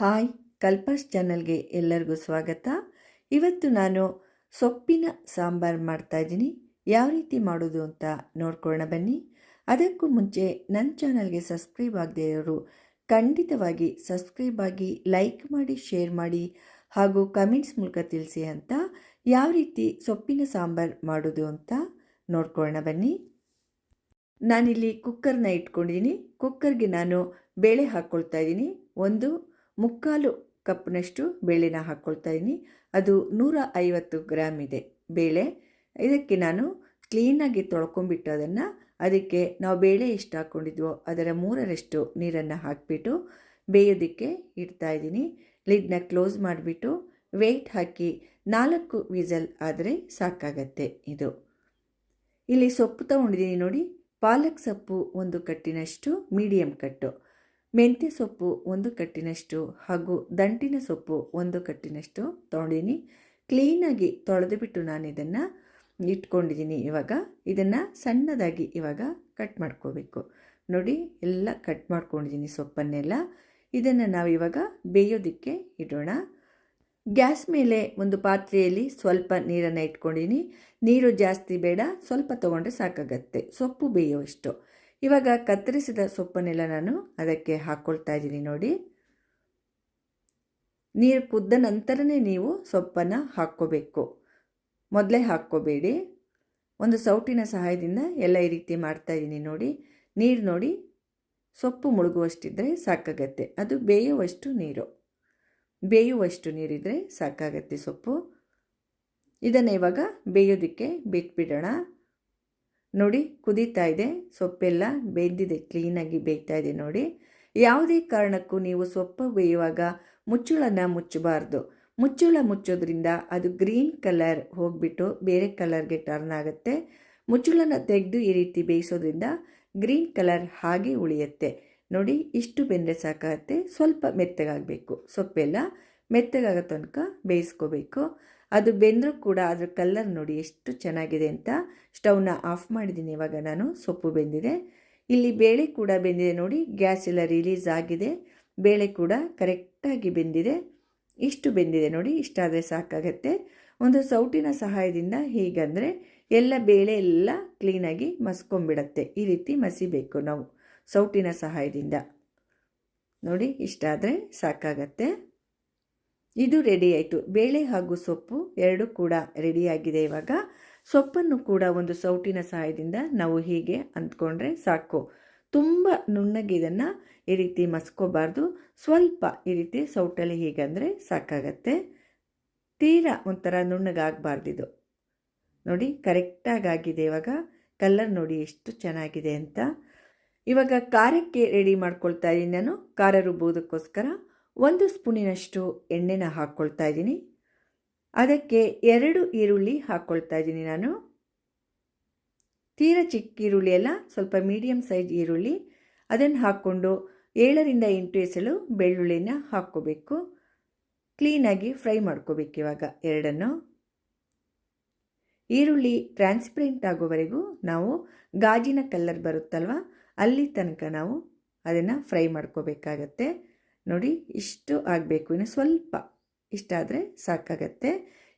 Hi, ಕಲ್ಪಸ್ ಚಾನಲ್ಗೆ ಎಲ್ಲರಿಗೂ ಸ್ವಾಗತ. ಇವತ್ತು ನಾನು ಸೊಪ್ಪಿನ ಸಾಂಬಾರು ಮಾಡ್ತಾಯಿದ್ದೀನಿ ಯಾವ ರೀತಿ ಮಾಡೋದು ಅಂತ ನೋಡ್ಕೊಳ್ಳೋಣ ಬನ್ನಿ. ಅದಕ್ಕೂ ಮುಂಚೆ ನನ್ನ ಚಾನಲ್ಗೆ ಸಬ್ಸ್ಕ್ರೈಬ್ ಆಗದೇ ಇರೋರು ಖಂಡಿತವಾಗಿ ಸಬ್ಸ್ಕ್ರೈಬ್ ಆಗಿ ಲೈಕ್ ಮಾಡಿ, ಶೇರ್ ಮಾಡಿ ಹಾಗೂ ಕಮೆಂಟ್ಸ್ ಮೂಲಕ ತಿಳಿಸಿ ಅಂತ ಯಾವ ರೀತಿ ಸೊಪ್ಪಿನ ಸಾಂಬಾರು ಮಾಡೋದು ಅಂತ ನೋಡ್ಕೊಳ್ಳೋಣ ಬನ್ನಿ. ನಾನಿಲ್ಲಿ ಕುಕ್ಕರ್ನ ಇಟ್ಕೊಂಡಿದ್ದೀನಿ. ಕುಕ್ಕರ್ಗೆ ನಾನು ಬೇಳೆ ಹಾಕ್ಕೊಳ್ತಾ ಇದ್ದೀನಿ. ಒಂದು ಮುಕ್ಕಾಲು ಕಪ್ನಷ್ಟು ಬೇಳೆನ ಹಾಕ್ಕೊಳ್ತಾ ಇದ್ದೀನಿ ಅದು ನೂರ ಐವತ್ತು ಗ್ರಾಮ್ ಇದೆ ಬೇಳೆ. ಇದಕ್ಕೆ ನಾನು ಕ್ಲೀನಾಗಿ ತೊಳ್ಕೊಂಬಿಟ್ಟು ಅದನ್ನು ಅದಕ್ಕೆ ನಾವು ಬೇಳೆ ಎಷ್ಟು ಹಾಕ್ಕೊಂಡಿದ್ವೋ ಅದರ ಮೂರರಷ್ಟು ನೀರನ್ನು ಹಾಕಿಬಿಟ್ಟು ಬೇಯೋದಕ್ಕೆ ಇಡ್ತಾ ಇದ್ದೀನಿ ಲಿಡ್ನ ಕ್ಲೋಸ್ ಮಾಡಿಬಿಟ್ಟು ವೆಯ್ಟ್ ಹಾಕಿ ನಾಲ್ಕು ವಿಸಲ್ ಆದರೆ ಸಾಕಾಗತ್ತೆ ಇದು. ಇಲ್ಲಿ ಸೊಪ್ಪು ತೊಗೊಂಡಿದ್ದೀನಿ ನೋಡಿ. ಪಾಲಕ್ ಸೊಪ್ಪು ಒಂದು ಕಟ್ಟಿನಷ್ಟು ಮೀಡಿಯಮ್ ಕಟ್ಟು. ಮೆಂತ್ಯ ಸೊಪ್ಪು ಒಂದು ಕಟ್ಟಿನಷ್ಟು ಹಾಗೂ ದಂಟಿನ ಸೊಪ್ಪು ಒಂದು ಕಟ್ಟಿನಷ್ಟು ತೊಗೊಂಡಿನಿ ಕ್ಲೀನಾಗಿ ತೊಳೆದು ಬಿಟ್ಟು ನಾನು ಇದನ್ನು ಇಟ್ಕೊಂಡಿದ್ದೀನಿ ಇವಾಗ. ಇದನ್ನು ಸಣ್ಣದಾಗಿ ಇವಾಗ ಕಟ್ ಮಾಡ್ಕೋಬೇಕು. ನೋಡಿ, ಎಲ್ಲ ಕಟ್ ಮಾಡ್ಕೊಂಡಿದ್ದೀನಿ ಸೊಪ್ಪನ್ನೆಲ್ಲ. ಇದನ್ನು ನಾವು ಇವಾಗ ಬೇಯೋದಕ್ಕೆ ಇಡೋಣ. ಗ್ಯಾಸ್ ಮೇಲೆ ಒಂದು ಪಾತ್ರೆಯಲ್ಲಿ ಸ್ವಲ್ಪ ನೀರನ್ನು ಇಟ್ಕೊಂಡಿನಿ ನೀರು ಜಾಸ್ತಿ ಬೇಡ, ಸ್ವಲ್ಪ ತೊಗೊಂಡ್ರೆ ಸಾಕಾಗತ್ತೆ. ಸೊಪ್ಪು ಬೇಯೋಷ್ಟು ಇವಾಗ ಕತ್ತರಿಸಿದ ಸೊಪ್ಪನ್ನೆಲ್ಲ ನಾನು ಅದಕ್ಕೆ ಹಾಕ್ಕೊಳ್ತಾ ಇದ್ದೀನಿ ನೋಡಿ. ನೀರು ಕುದ್ದ ನಂತರನೇ ನೀವು ಸೊಪ್ಪನ್ನು ಹಾಕ್ಕೋಬೇಕು. ಮೊದಲೇ ಹಾಕ್ಕೋಬೇಡಿ. ಒಂದು ಸೌಟಿನ ಸಹಾಯದಿಂದ ಎಲ್ಲ ಈ ರೀತಿ ಮಾಡ್ತಾ ಇದ್ದೀನಿ ನೋಡಿ. ನೀರು ನೋಡಿ, ಸೊಪ್ಪು ಮುಳುಗುವಷ್ಟಿದ್ದರೆ ಸಾಕಾಗತ್ತೆ. ಅದು ಬೇಯುವಷ್ಟು ನೀರು. ಬೇಯುವಷ್ಟು ನೀರಿದ್ರೆ ಸಾಕಾಗತ್ತೆ ಸೊಪ್ಪು. ಇದನ್ನು ಇವಾಗ ಬೇಯೋದಕ್ಕೆ ಬಿಟ್ಬಿಡೋಣ. ನೋಡಿ ಕುದೀತಾ ಇದೆ, ಸೊಪ್ಪೆಲ್ಲ ಬೇಯ್ದಿದೆ, ಕ್ಲೀನಾಗಿ ಬೇಯ್ತಾ ಇದೆ ನೋಡಿ. ಯಾವುದೇ ಕಾರಣಕ್ಕೂ ನೀವು ಸೊಪ್ಪು ಬೇಯುವಾಗ ಮುಚ್ಚುಳನ ಮುಚ್ಚಬಾರ್ದು. ಮುಚ್ಚುಳ ಮುಚ್ಚೋದ್ರಿಂದ ಅದು ಗ್ರೀನ್ ಕಲರ್ ಹೋಗಿಬಿಟ್ಟು ಬೇರೆ ಕಲರ್ಗೆ ಟರ್ನ್ ಆಗುತ್ತೆ. ಮುಚ್ಚುಳನ ತೆಗೆದು ಈ ರೀತಿ ಬೇಯಿಸೋದ್ರಿಂದ ಗ್ರೀನ್ ಕಲರ್ ಹಾಗೆ ಉಳಿಯುತ್ತೆ. ನೋಡಿ, ಇಷ್ಟು ಬೆಂದರೆ ಸಾಕಾಗುತ್ತೆ. ಸ್ವಲ್ಪ ಮೆತ್ತಗಾಗಬೇಕು. ಸೊಪ್ಪೆಲ್ಲ ಮೆತ್ತಗಾಗೋ ತನಕ ಬೇಯಿಸ್ಕೋಬೇಕು. ಅದು ಬೆಂದರೂ ಕೂಡ ಅದರ ಕಲ್ಲರ್ ನೋಡಿ ಎಷ್ಟು ಚೆನ್ನಾಗಿದೆ ಅಂತ ಸ್ಟವ್ನ ಆಫ್ ಮಾಡಿದ್ದೀನಿ. ಇವಾಗ ನಾನು ಸೊಪ್ಪು ಬೆಂದಿದೆ. ಇಲ್ಲಿ ಬೇಳೆ ಕೂಡ ಬೆಂದಿದೆ ನೋಡಿ. ಗ್ಯಾಸ್ ಎಲ್ಲ ರಿಲೀಸ್ ಆಗಿದೆ. ಬೇಳೆ ಕೂಡ ಕರೆಕ್ಟಾಗಿ ಬೆಂದಿದೆ. ಇಷ್ಟು ಬೆಂದಿದೆ ನೋಡಿ. ಇಷ್ಟಾದರೆ ಸಾಕಾಗತ್ತೆ. ಒಂದು ಸೌಟಿನ ಸಹಾಯದಿಂದ ಹೀಗಂದರೆ ಎಲ್ಲ ಬೇಳೆ ಎಲ್ಲ ಕ್ಲೀನಾಗಿ ಮಸ್ಕೊಂಬಿಡತ್ತೆ ಈ ರೀತಿ ಮಸಿಬೇಕು ನಾವು ಸೌಟಿನ ಸಹಾಯದಿಂದ. ನೋಡಿ ಇಷ್ಟಾದರೆ ಸಾಕಾಗತ್ತೆ. ಇದು ರೆಡಿ ಆಯಿತು. ಬೇಳೆ ಹಾಗೂ ಸೊಪ್ಪು ಎರಡು ಕೂಡ ರೆಡಿಯಾಗಿದೆ ಇವಾಗ. ಸೊಪ್ಪನ್ನು ಕೂಡ ಒಂದು ಸೌಟಿನ ಸಹಾಯದಿಂದ ನಾವು ಹೀಗೆ ಅಂದ್ಕೊಂಡ್ರೆ ಸಾಕು. ತುಂಬ ನುಣ್ಣಗೆ ಇದನ್ನು ಈ ರೀತಿ ಮಸ್ಕೋಬಾರ್ದು. ಸ್ವಲ್ಪ ಈ ರೀತಿ ಸೌಟಲ್ಲಿ ಹೀಗಂದರೆ ಸಾಕಾಗತ್ತೆ. ತೀರಾ ಒಂಥರ ನುಣ್ಣಗಾಗಬಾರ್ದಿದು. ನೋಡಿ ಕರೆಕ್ಟಾಗಿ ಆಗಿದೆ ಇವಾಗ. ಕಲ್ಲರ್ ನೋಡಿ ಎಷ್ಟು ಚೆನ್ನಾಗಿದೆ ಅಂತ. ಇವಾಗ ಖಾರಕ್ಕೆ ರೆಡಿ ಮಾಡ್ಕೊಳ್ತಾ ಇದ್ದೀನಿ ನಾನು. ಖಾರ ರುಬ್ಬೋದಕ್ಕೋಸ್ಕರ ಒಂದು ಸ್ಪೂನಿನಷ್ಟು ಎಣ್ಣೆನ ಹಾಕ್ಕೊಳ್ತಾ ಇದ್ದೀನಿ. ಅದಕ್ಕೆ ಎರಡು ಈರುಳ್ಳಿ ಹಾಕ್ಕೊಳ್ತಾ ಇದ್ದೀನಿ ನಾನು. ತೀರ ಚಿಕ್ಕ ಈರುಳ್ಳಿ ಎಲ್ಲ ಸ್ವಲ್ಪ ಮೀಡಿಯಮ್ ಸೈಜ್ ಈರುಳ್ಳಿ. ಅದನ್ನು ಹಾಕ್ಕೊಂಡು ಏಳರಿಂದ ಎಂಟು ಎಸಳು ಬೆಳ್ಳುಳ್ಳಿನ ಹಾಕ್ಕೋಬೇಕು. ಕ್ಲೀನಾಗಿ ಫ್ರೈ ಮಾಡ್ಕೋಬೇಕು ಇವಾಗ ಎರಡನ್ನು. ಈರುಳ್ಳಿ ಟ್ರಾನ್ಸ್ಪರೆಂಟ್ ಆಗೋವರೆಗೂ ನಾವು ಗಾಜಿನ ಕಲ್ಲರ್ ಬರುತ್ತಲ್ವ, ಅಲ್ಲಿ ತನಕ ನಾವು ಅದನ್ನು ಫ್ರೈ ಮಾಡ್ಕೋಬೇಕಾಗತ್ತೆ. ನೋಡಿ, ಇಷ್ಟು ಆಗಬೇಕು. ಇನ್ನು ಸ್ವಲ್ಪ ಇಷ್ಟಾದರೆ ಸಾಕಾಗತ್ತೆ.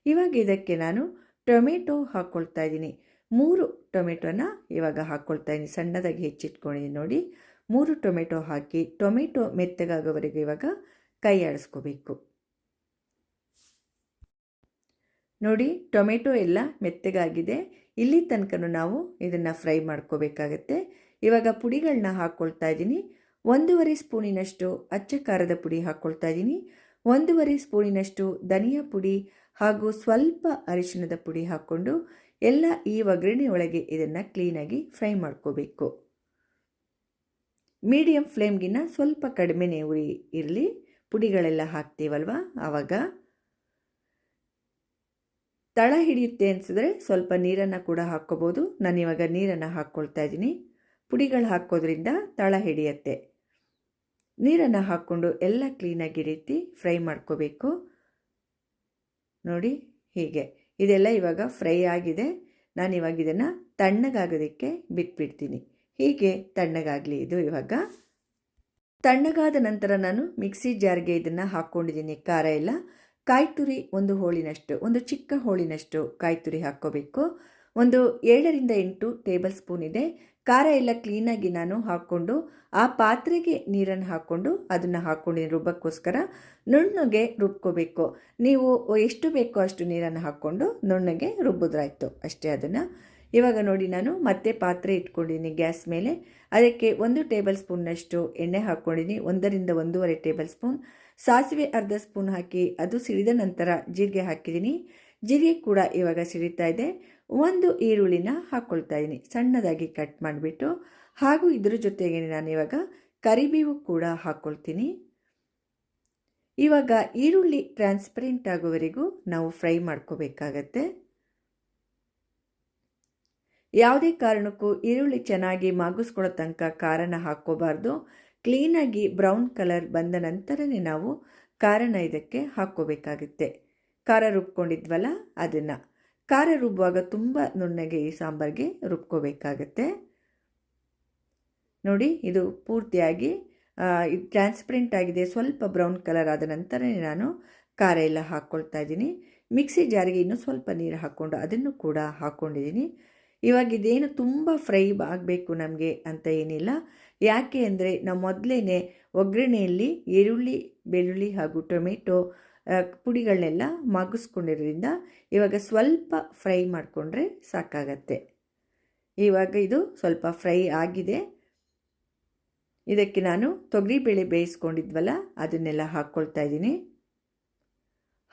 ಇವಾಗ ಇದಕ್ಕೆ ನಾನು ಟೊಮೆಟೊ ಹಾಕ್ಕೊಳ್ತಾ ಇದ್ದೀನಿ. ಮೂರು ಟೊಮೆಟೊನ ಇವಾಗ ಹಾಕ್ಕೊಳ್ತಾ ಇದ್ದೀನಿ. ಸಣ್ಣದಾಗಿ ಹೆಚ್ಚಿಟ್ಕೊಂಡಿದ್ದೀನಿ ನೋಡಿ. ಮೂರು ಟೊಮೆಟೊ ಹಾಕಿ ಟೊಮೆಟೊ ಮೆತ್ತಗಾಗೋವರೆಗೆ ಇವಾಗ ಕೈ ಆಡಿಸ್ಕೋಬೇಕು. ನೋಡಿ, ಟೊಮೆಟೊ ಎಲ್ಲ ಮೆತ್ತಗಾಗಿದೆ. ಇಲ್ಲಿ ತನಕ ನಾವು ಇದನ್ನು ಫ್ರೈ ಮಾಡ್ಕೋಬೇಕಾಗತ್ತೆ. ಇವಾಗ ಪುಡಿಗಳನ್ನ ಹಾಕ್ಕೊಳ್ತಾ ಇದ್ದೀನಿ. ಒಂದೂವರೆ ಸ್ಪೂನಿನಷ್ಟು ಅಚ್ಚ ಖಾರದ ಪುಡಿ ಹಾಕ್ಕೊಳ್ತಾ ಇದ್ದೀನಿ. ಒಂದೂವರೆ ಸ್ಪೂನಿನಷ್ಟು ಧನಿಯಾ ಪುಡಿ ಹಾಗೂ ಸ್ವಲ್ಪ ಅರಿಶಿಣದ ಪುಡಿ ಹಾಕ್ಕೊಂಡು ಎಲ್ಲ ಈ ಒಗ್ಗರಣೆ ಒಳಗೆ ಇದನ್ನು ಕ್ಲೀನಾಗಿ ಫ್ರೈ ಮಾಡ್ಕೋಬೇಕು. ಮೀಡಿಯಂ ಫ್ಲೇಮ್ಗಿನ್ನ ಸ್ವಲ್ಪ ಕಡಿಮೆನೇ ಉರಿ ಇರಲಿ. ಪುಡಿಗಳೆಲ್ಲ ಹಾಕ್ತೀವಲ್ವ? ಆವಾಗ ತಳ ಹಿಡಿಯುತ್ತೆ ಅನಿಸಿದ್ರೆ ಸ್ವಲ್ಪ ನೀರನ್ನು ಕೂಡ ಹಾಕ್ಕೋಬೋದು. ನಾನಿವಾಗ ನೀರನ್ನು ಹಾಕ್ಕೊಳ್ತಾ ಇದ್ದೀನಿ. ಪುಡಿಗಳು ಹಾಕೋದ್ರಿಂದ ತಳ ಹಿಡಿಯತ್ತೆ. ನೀರನ್ನು ಹಾಕ್ಕೊಂಡು ಎಲ್ಲ ಕ್ಲೀನಾಗಿ ರೀತಿ ಫ್ರೈ ಮಾಡ್ಕೋಬೇಕು. ನೋಡಿ ಹೀಗೆ. ಇದೆಲ್ಲ ಇವಾಗ ಫ್ರೈ ಆಗಿದೆ. ನಾನು ಇವಾಗ ಇದನ್ನು ತಣ್ಣಗಾಗೋದಕ್ಕೆ ಬಿಟ್ಬಿಡ್ತೀನಿ. ಹೀಗೆ ತಣ್ಣಗಾಗಲಿ ಇದು ಇವಾಗ. ತಣ್ಣಗಾದ ನಂತರ ನಾನು ಮಿಕ್ಸಿ ಜಾರ್ಗೆ ಇದನ್ನು ಹಾಕ್ಕೊಂಡಿದ್ದೀನಿ. ಖಾರ ಎಲ್ಲ ಕಾಯಿ ತುರಿ ಒಂದು ಹೋಳಿನಷ್ಟು, ಒಂದು ಚಿಕ್ಕ ಹೋಳಿನಷ್ಟು ಕಾಯಿ ತುರಿ ಹಾಕ್ಕೋಬೇಕು. ಒಂದು ಏಳರಿಂದ ಎಂಟು ಟೇಬಲ್ ಸ್ಪೂನ್ ಇದೆ. ಖಾರ ಎಲ್ಲ ಕ್ಲೀನಾಗಿ ನಾನು ಹಾಕ್ಕೊಂಡು, ಆ ಪಾತ್ರೆಗೆ ನೀರನ್ನು ಹಾಕ್ಕೊಂಡು ಅದನ್ನು ಹಾಕ್ಕೊಂಡಿದ್ದೀನಿ ರುಬ್ಬಕ್ಕೋಸ್ಕರ. ನುಣ್ಣಗೆ ರುಬ್ಕೋಬೇಕು. ನೀವು ಎಷ್ಟು ಬೇಕೋ ಅಷ್ಟು ನೀರನ್ನು ಹಾಕ್ಕೊಂಡು ನುಣ್ಣಗೆ ರುಬ್ಬಿದ್ರಾಯ್ತು ಅಷ್ಟೇ ಅದನ್ನು. ಇವಾಗ ನೋಡಿ ನಾನು ಮತ್ತೆ ಪಾತ್ರೆ ಇಟ್ಕೊಂಡಿದ್ದೀನಿ ಗ್ಯಾಸ್ ಮೇಲೆ. ಅದಕ್ಕೆ ಒಂದು ಟೇಬಲ್ ಸ್ಪೂನ್ನಷ್ಟು ಎಣ್ಣೆ ಹಾಕ್ಕೊಂಡಿದ್ದೀನಿ ಒಂದರಿಂದ ಒಂದೂವರೆ ಟೇಬಲ್ ಸ್ಪೂನ್. ಸಾಸಿವೆ ಅರ್ಧ ಸ್ಪೂನ್ ಹಾಕಿ ಅದು ಸಿಡಿದ ನಂತರ ಜೀರಿಗೆ ಹಾಕಿದ್ದೀನಿ ಜೀರಿಗೆ ಕೂಡ ಇವಾಗ ಸಿಡಿತಾ ಇದೆ. ಒಂದು ಈರುಳ್ಳಿನ ಹಾಕ್ಕೊಳ್ತಾ ಇದ್ದೀನಿ ಸಣ್ಣದಾಗಿ ಕಟ್ ಮಾಡಿಬಿಟ್ಟು, ಹಾಗೂ ಇದ್ರ ಜೊತೆಗೆ ನಾನು ಇವಾಗ ಕರಿಬೇವು ಕೂಡ ಹಾಕ್ಕೊಳ್ತೀನಿ ಇವಾಗ ಈರುಳ್ಳಿ ಟ್ರಾನ್ಸ್ಪರೆಂಟ್ ಆಗೋವರೆಗೂ ನಾವು ಫ್ರೈ ಮಾಡ್ಕೋಬೇಕಾಗತ್ತೆ. ಯಾವುದೇ ಕಾರಣಕ್ಕೂ ಈರುಳ್ಳಿ ಚೆನ್ನಾಗಿ ಮಾಗಿಸ್ಕೊಳ್ಳೋ ತನಕ ಖಾರನ ಹಾಕ್ಕೋಬಾರ್ದು. ಕ್ಲೀನಾಗಿ ಬ್ರೌನ್ ಕಲರ್ ಬಂದ ನಂತರನೇ ನಾವು ಖಾರನ ಇದಕ್ಕೆ ಹಾಕ್ಕೋಬೇಕಾಗುತ್ತೆ. ಖಾರ ರುಬ್ಕೊಂಡಿದ್ವಲ್ಲ, ಅದನ್ನು. ಖಾರ ರುಬ್ಬುವಾಗ ತುಂಬ ನುಣ್ಣಗೆ ಈ ಸಾಂಬಾರಿಗೆ ರುಬ್ಕೋಬೇಕಾಗತ್ತೆ. ನೋಡಿ, ಇದು ಪೂರ್ತಿಯಾಗಿ ಇದು ಟ್ರಾನ್ಸ್ಪರೆಂಟ್ ಆಗಿದೆ. ಸ್ವಲ್ಪ ಬ್ರೌನ್ ಕಲರ್ ಆದ ನಂತರನೇ ನಾನು ಖಾರ ಎಲ್ಲ ಹಾಕ್ಕೊಳ್ತಾ ಇದ್ದೀನಿ. ಮಿಕ್ಸಿ ಜಾರಿಗೆ ಇನ್ನೂ ಸ್ವಲ್ಪ ನೀರು ಹಾಕ್ಕೊಂಡು ಅದನ್ನು ಕೂಡ ಹಾಕ್ಕೊಂಡಿದ್ದೀನಿ. ಇವಾಗ ಇದೇನು ತುಂಬ ಫ್ರೈ ಆಗಬೇಕು ನಮಗೆ ಅಂತ ಏನಿಲ್ಲ. ಯಾಕೆ ಅಂದರೆ, ನಾವು ಮೊದಲೇ ಒಗ್ಗರಣೆಯಲ್ಲಿ ಈರುಳ್ಳಿ, ಬೆಳ್ಳುಳ್ಳಿ ಹಾಗೂ ಟೊಮೆಟೊ ಪುಡಿಗಳನ್ನೆಲ್ಲ ಮಗಿಸ್ಕೊಂಡಿರೋದ್ರಿಂದ ಇವಾಗ ಸ್ವಲ್ಪ ಫ್ರೈ ಮಾಡಿಕೊಂಡ್ರೆ ಸಾಕಾಗತ್ತೆ. ಇವಾಗ ಇದು ಸ್ವಲ್ಪ ಫ್ರೈ ಆಗಿದೆ. ಇದಕ್ಕೆ ನಾನು ತೊಗರಿಬೇಳೆ ಬೇಯಿಸ್ಕೊಂಡಿದ್ವಲ್ಲ, ಅದನ್ನೆಲ್ಲ ಹಾಕ್ಕೊಳ್ತಾ ಇದ್ದೀನಿ.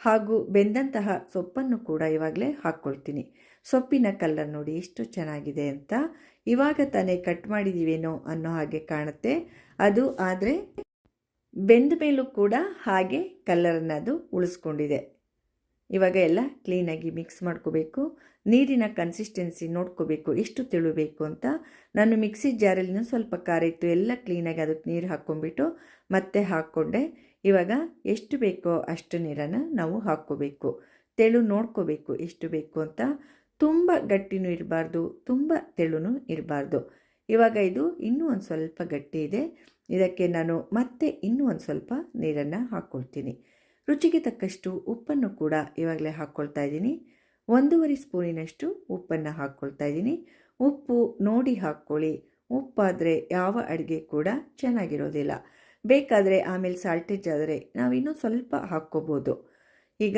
ಹಾಗೂ ಬೆಂದಂತಹ ಸೊಪ್ಪನ್ನು ಕೂಡ ಇವಾಗಲೇ ಹಾಕ್ಕೊಳ್ತೀನಿ. ಸೊಪ್ಪಿನ ಕಲ್ಲರ್ ನೋಡಿ ಎಷ್ಟು ಚೆನ್ನಾಗಿದೆ ಅಂತ. ಇವಾಗ ತಾನೇ ಕಟ್ ಮಾಡಿದ್ದೀವೇನೋ ಅನ್ನೋ ಹಾಗೆ ಕಾಣುತ್ತೆ. ಅದು ಆದರೆ ಬೆಂದ ಮೇಲೂ ಕೂಡ ಹಾಗೆ ಕಲ್ಲರನ್ನು ಅದು ಉಳಿಸ್ಕೊಂಡಿದೆ. ಇವಾಗ ಎಲ್ಲ ಕ್ಲೀನಾಗಿ ಮಿಕ್ಸ್ ಮಾಡ್ಕೋಬೇಕು. ನೀರಿನ ಕನ್ಸಿಸ್ಟೆನ್ಸಿ ನೋಡ್ಕೋಬೇಕು, ಎಷ್ಟು ತಿಳಬೇಕು ಅಂತ. ನಾನು ಮಿಕ್ಸಿ ಜಾರಲ್ಲಿ ಸ್ವಲ್ಪ ಖಾರ ಇತ್ತು ಎಲ್ಲ ಕ್ಲೀನಾಗಿ ಅದಕ್ಕೆ ನೀರು ಹಾಕ್ಕೊಂಡ್ಬಿಟ್ಟು ಮತ್ತೆ ಹಾಕ್ಕೊಂಡೆ. ಇವಾಗ ಎಷ್ಟು ಬೇಕೋ ಅಷ್ಟು ನೀರನ್ನು ನಾವು ಹಾಕ್ಕೋಬೇಕು. ತೆಳು ನೋಡ್ಕೋಬೇಕು ಎಷ್ಟು ಬೇಕು ಅಂತ. ತುಂಬ ಗಟ್ಟಿನೂ ಇರಬಾರ್ದು, ತುಂಬ ತೆಳುನೂ ಇರಬಾರ್ದು. ಇವಾಗ ಇದು ಇನ್ನೂ ಒಂದು ಸ್ವಲ್ಪ ಗಟ್ಟಿ ಇದೆ. ಇದಕ್ಕೆ ನಾನು ಮತ್ತೆ ಇನ್ನೂ ಒಂದು ಸ್ವಲ್ಪ ನೀರನ್ನು ಹಾಕ್ಕೊಳ್ತೀನಿ ರುಚಿಗೆ ತಕ್ಕಷ್ಟು ಉಪ್ಪನ್ನು ಕೂಡ ಇವಾಗಲೇ ಹಾಕ್ಕೊಳ್ತಾ ಇದ್ದೀನಿ. ಒಂದೂವರೆ ಸ್ಪೂನಿನಷ್ಟು ಉಪ್ಪನ್ನು ಹಾಕ್ಕೊಳ್ತಾ ಇದ್ದೀನಿ. ಉಪ್ಪು ನೋಡಿ ಹಾಕ್ಕೊಳ್ಳಿ. ಉಪ್ಪಾದರೆ ಯಾವ ಅಡುಗೆ ಕೂಡ ಚೆನ್ನಾಗಿರೋದಿಲ್ಲ. ಬೇಕಾದರೆ ಆಮೇಲೆ ಸಾಲ್ಟೇಜ್ ಆದರೆ ನಾವಿನ್ನೂ ಸ್ವಲ್ಪ ಹಾಕ್ಕೋಬೋದು. ಈಗ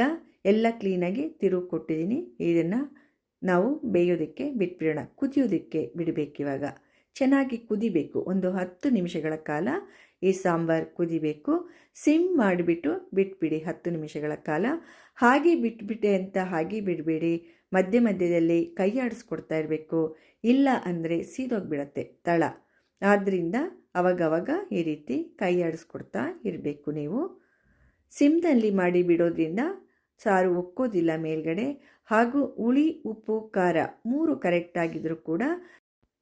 ಎಲ್ಲ ಕ್ಲೀನಾಗಿ ತಿರುವು ಕೊಟ್ಟಿದ್ದೀನಿ. ಇದನ್ನು ನಾವು ಬೇಯೋದಕ್ಕೆ ಬಿಟ್ಬಿಡೋಣ. ಕುದಿಯೋದಕ್ಕೆ ಬಿಡಬೇಕಿವಾಗ ಚೆನ್ನಾಗಿ ಕುದಿಬೇಕು. ಒಂದು ಹತ್ತು ನಿಮಿಷಗಳ ಕಾಲ ಈ ಸಾಂಬಾರು ಕುದಿಬೇಕು. ಸಿಮ್ ಮಾಡಿಬಿಟ್ಟು ಬಿಟ್ಬಿಡಿ ಹತ್ತು ನಿಮಿಷಗಳ ಕಾಲ. ಹಾಗೆ ಬಿಟ್ಬಿಟ್ಟೆ ಅಂತ ಹಾಗೆ ಬಿಡಬೇಡಿ. ಮಧ್ಯ ಮಧ್ಯದಲ್ಲಿ ಕೈ ಆಡಿಸ್ಕೊಡ್ತಾ ಇರಬೇಕು. ಇಲ್ಲ ಅಂದರೆ ಸೀದೋಗಿಬಿಡತ್ತೆ ತಳ. ಆದ್ದರಿಂದ ಅವಾಗವಾಗ ಈ ರೀತಿ ಕೈ ಆಡಿಸ್ಕೊಡ್ತಾ ಇರಬೇಕು ನೀವು. ಸಿಮ್ನಲ್ಲಿ ಮಾಡಿ ಬಿಡೋದ್ರಿಂದ ಸಾರು ಒಕ್ಕೋದಿಲ್ಲ ಮೇಲ್ಗಡೆ. ಹಾಗೂ ಹುಳಿ, ಉಪ್ಪು, ಖಾರ ಮೂರು ಕರೆಕ್ಟಾಗಿದ್ದರೂ ಕೂಡ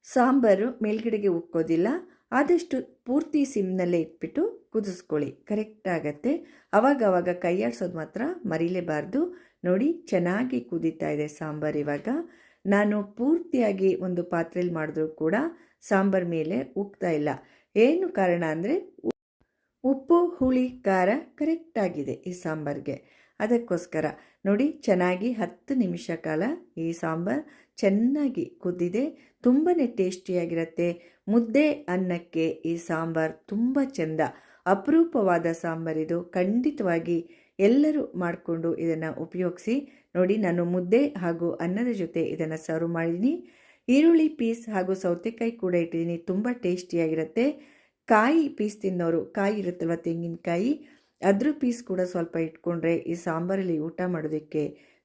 ಸಾಂಬಾರು ಮೇಲ್ಗಡೆಗೆ ಉಕ್ಕೋದಿಲ್ಲ. ಆದಷ್ಟು ಪೂರ್ತಿ ಸಿಮ್ನಲ್ಲೇ ಇಟ್ಬಿಟ್ಟು ಕುದಿಸ್ಕೊಳ್ಳಿ. ಕರೆಕ್ಟ್ ಆಗತ್ತೆ. ಅವಾಗ ಅವಾಗ ಕೈಯಾಡ್ಸೋದು ಮಾತ್ರ ಮರಿಲೇಬಾರ್ದು. ನೋಡಿ, ಚೆನ್ನಾಗಿ ಕುದೀತಾ ಇದೆ ಸಾಂಬಾರು ಇವಾಗ. ನಾನು ಪೂರ್ತಿಯಾಗಿ ಒಂದು ಪಾತ್ರೆಯಲ್ಲಿ ಮಾಡಿದ್ರೂ ಕೂಡ ಸಾಂಬಾರ್ ಮೇಲೆ ಉಕ್ತಾ ಇಲ್ಲ. ಏನು ಕಾರಣ ಅಂದರೆ ಉಪ್ಪು, ಹುಳಿ, ಖಾರ ಕರೆಕ್ಟಾಗಿದೆ ಈ ಸಾಂಬಾರಿಗೆ. ಅದಕ್ಕೋಸ್ಕರ ನೋಡಿ ಚೆನ್ನಾಗಿ ಹತ್ತು ನಿಮಿಷ ಕಾಲ ಈ ಸಾಂಬಾರು ಚೆನ್ನಾಗಿ ಕುದ್ದಿದೆ. ತುಂಬಾ ಟೇಸ್ಟಿಯಾಗಿರುತ್ತೆ. ಮುದ್ದೆ ಅನ್ನಕ್ಕೆ ಈ ಸಾಂಬಾರು ತುಂಬ ಚೆಂದ. ಅಪರೂಪವಾದ ಸಾಂಬಾರಿದು ಖಂಡಿತವಾಗಿ ಎಲ್ಲರೂ ಮಾಡಿಕೊಂಡು ಇದನ್ನು ಉಪಯೋಗಿಸಿ ನೋಡಿ ನಾನು ಮುದ್ದೆ ಹಾಗೂ ಅನ್ನದ ಜೊತೆ ಇದನ್ನು ಸರ್ವ್ ಮಾಡಿದ್ದೀನಿ. ಈರುಳ್ಳಿ ಪೀಸ್ ಹಾಗೂ ಸೌತೆಕಾಯಿ ಕೂಡ ಇಟ್ಟಿದ್ದೀನಿ. ತುಂಬ ಟೇಸ್ಟಿಯಾಗಿರುತ್ತೆ. ಕಾಯಿ ಪೀಸ್ ತಿನ್ನೋರು ಕಾಯಿ ಇರುತ್ತಲ್ವ ತೆಂಗಿನಕಾಯಿ? ಅದ್ರ ಪೀಸ್ ಕೂಡ ಸ್ವಲ್ಪ ಇಟ್ಕೊಂಡ್ರೆ ಈ ಸಾಂಬಾರಲ್ಲಿ ಊಟ ಮಾಡೋದಕ್ಕೆ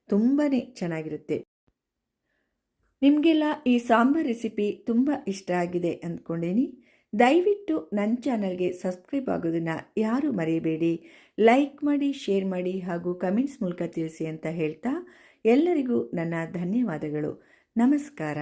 ತುಂಬಾ ಚೆನ್ನಾಗಿರುತ್ತೆ. ನಿಮಗೆಲ್ಲ ಈ ಸಾಂಬಾರ್ ರೆಸಿಪಿ ತುಂಬ ಇಷ್ಟ ಆಗಿದೆ ಅಂದ್ಕೊಂಡೇನಿ. ದಯವಿಟ್ಟು ನನ್ನ ಚಾನಲ್ಗೆ ಸಬ್ಸ್ಕ್ರೈಬ್ ಆಗೋದನ್ನು ಯಾರೂ ಮರೆಯಬೇಡಿ ಲೈಕ್ ಮಾಡಿ, ಶೇರ್ ಮಾಡಿ ಹಾಗೂ ಕಮೆಂಟ್ಸ್ ಮೂಲಕ ತಿಳಿಸಿ ಅಂತ ಹೇಳ್ತಾ ಎಲ್ಲರಿಗೂ ನನ್ನ ಧನ್ಯವಾದಗಳು. ನಮಸ್ಕಾರ.